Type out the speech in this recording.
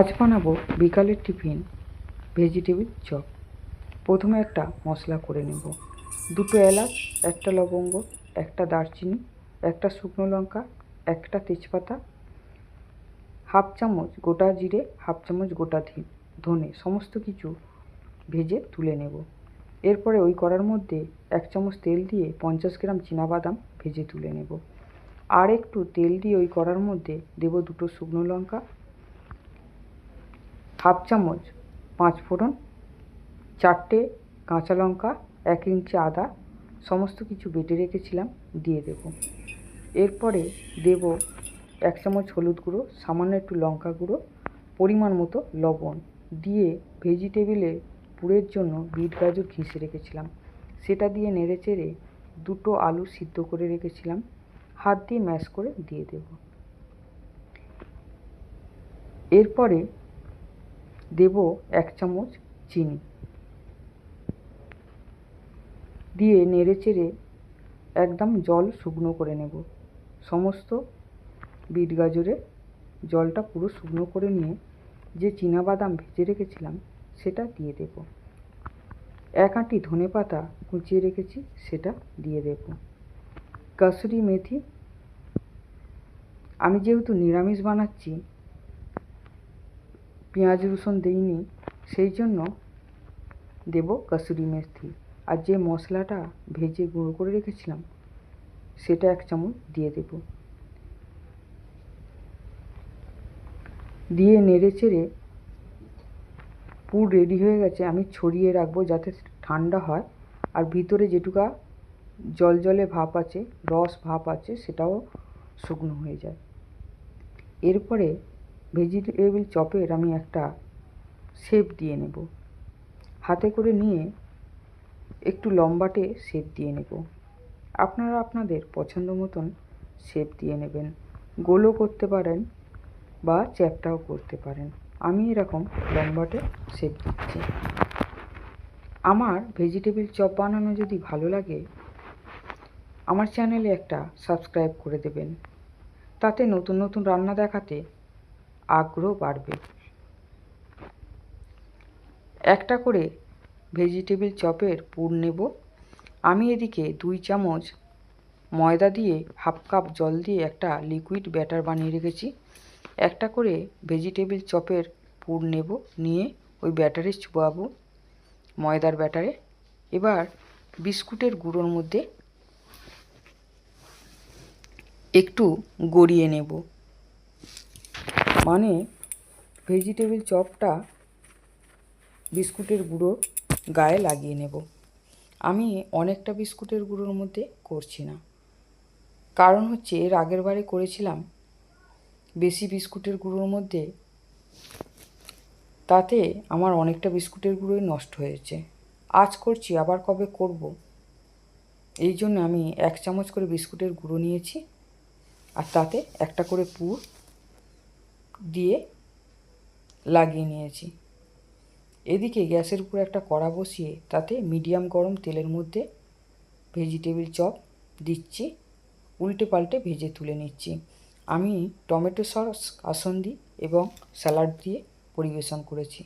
আজ বানাবো বিকালের টিফিন, ভেজিটেবিল চপ। প্রথমে একটা মশলা করে নেব। দুটো এলাচ, একটা লবঙ্গ, একটা দারচিনি, একটা শুকনো লঙ্কা, একটা তেজপাতা, হাফ চামচ গোটা জিরে, হাফ চামচ গোটা ধনে, সমস্ত কিছু ভেজে তুলে নেব। এরপরে ওই কড়ার মধ্যে এক চামচ তেল দিয়ে পঞ্চাশ গ্রাম বাদাম ভেজে তুলে নেব। আর একটু তেল দিয়ে ওই কড়ার মধ্যে দেব দুটো শুকনো লঙ্কা হাফ চামচ পাঁচ ফোড়ন, চারটে কাঁচা লঙ্কা, এক ইঞ্চি আদা, সমস্ত কিছু বেটে রেখেছিলাম, দিয়ে দেব। এরপরে দেব এক চামচ হলুদ গুঁড়ো, সামান্য একটু লঙ্কা গুঁড়ো, পরিমাণ মতো লবণ দিয়ে ভেজিটেবিলে পুরের জন্য বিট গাজর ঘিষে রেখেছিলাম। সেটা দিয়ে নেড়ে চেড়ে দুটো আলু সিদ্ধ করে রেখেছিলাম। হাত দিয়ে ম্যাশ করে দিয়ে দেব। এরপরে দেব এক চামচ চিনি। দিয়ে নেড়ে চেড়ে একদম জল শুকনো করে নেব। সমস্ত বিট গাজরে জলটা পুরো শুকনো করে নিয়ে যে বাদাম ভেজে রেখেছিলাম, সেটা দিয়ে দেব। এক আঁটি ধনে পাতা কুচিয়ে রেখেছি, সেটা দিয়ে দেব। কাসুরি মেথি। আমি যেহেতু নিরামিষ বানাচ্ছি পেঁয়াজ রসুন দিইনি, সেই জন্য দেব কাসুরি মেথি। আর যে মশলাটা ভেজে গুঁড়ো করে রেখেছিলাম, সেটা এক চামচ দিয়ে দেব। দিয়ে নেড়ে চেড়ে পুর রেডি হয়ে গেছে, আমি ছড়িয়ে রাখব যাতে ঠান্ডা হয়। আর ভিতরে যেটুকা জল জলে ভাপ আছে, রস ভাপ আছে, সেটাও শুকনো হয়ে যায়। এরপরে ভেজিটেবিল চপের আমি একটা শেপ দিয়ে নেব। হাতে করে নিয়ে একটু লম্বাটে শেপ দিয়ে নেব। আপনারা আপনাদের পছন্দ মতন শেপ দিয়ে নেবেন। গোলও করতে পারেন বা চ্যাপটাও করতে পারেন। আমি এরকম লম্বাটে শেপ দিচ্ছি। আমার ভেজিটেবিল চপ বানানো যদি ভালো লাগে, আমার চ্যানেলে একটা সাবস্ক্রাইব করে দেবেন। তাতে নতুন নতুন রান্না দেখাতে আগ্রহ বাড়বে। একটা করে ভেজিটেবিল চপের পুর নেব। আমি এদিকে দুই চামচ ময়দা দিয়ে হাফ কাপ জল দিয়ে একটা লিকুইড ব্যাটার বানিয়ে রেখেছি। একটা করে ভেজিটেবিল চপের পুর নেব, নিয়ে ওই ব্যাটারে চুবাবো ময়দার ব্যাটারে। এবার বিস্কুটের গুঁড়োর মধ্যে একটু গড়িয়ে নেব। মানে ভেজিটেবিল চপটা বিস্কুটের গুঁড়ো গায়ে লাগিয়ে নেব। আমি অনেকটা বিস্কুটের গুঁড়োর মধ্যে করছি না। কারণ হচ্ছে এর আগের বারে করেছিলাম, বেশি বিস্কুটের গুঁড়োর মধ্যে, তাতে আমার অনেকটা বিস্কুটের গুঁড়োই নষ্ট হয়েছে। আজ করছি, আবার কবে করব? এই জন্য আমি এক চামচ করে বিস্কুটের গুঁড়ো নিয়েছি, আর তাতে একটা করে পুর দিয়ে লাগিয়ে নিয়েছি। এদিকে গ্যাসের উপর একটা কড়া বসিয়ে তাতে মিডিয়াম গরম তেলের মধ্যে ভেজিটেবিল চপ দিচ্ছি উল্টে পাল্টে ভেজে তুলে নিচ্ছি। আমি টমেটো সস, কাসন্দি এবং স্যালাড দিয়ে পরিবেশন করেছি।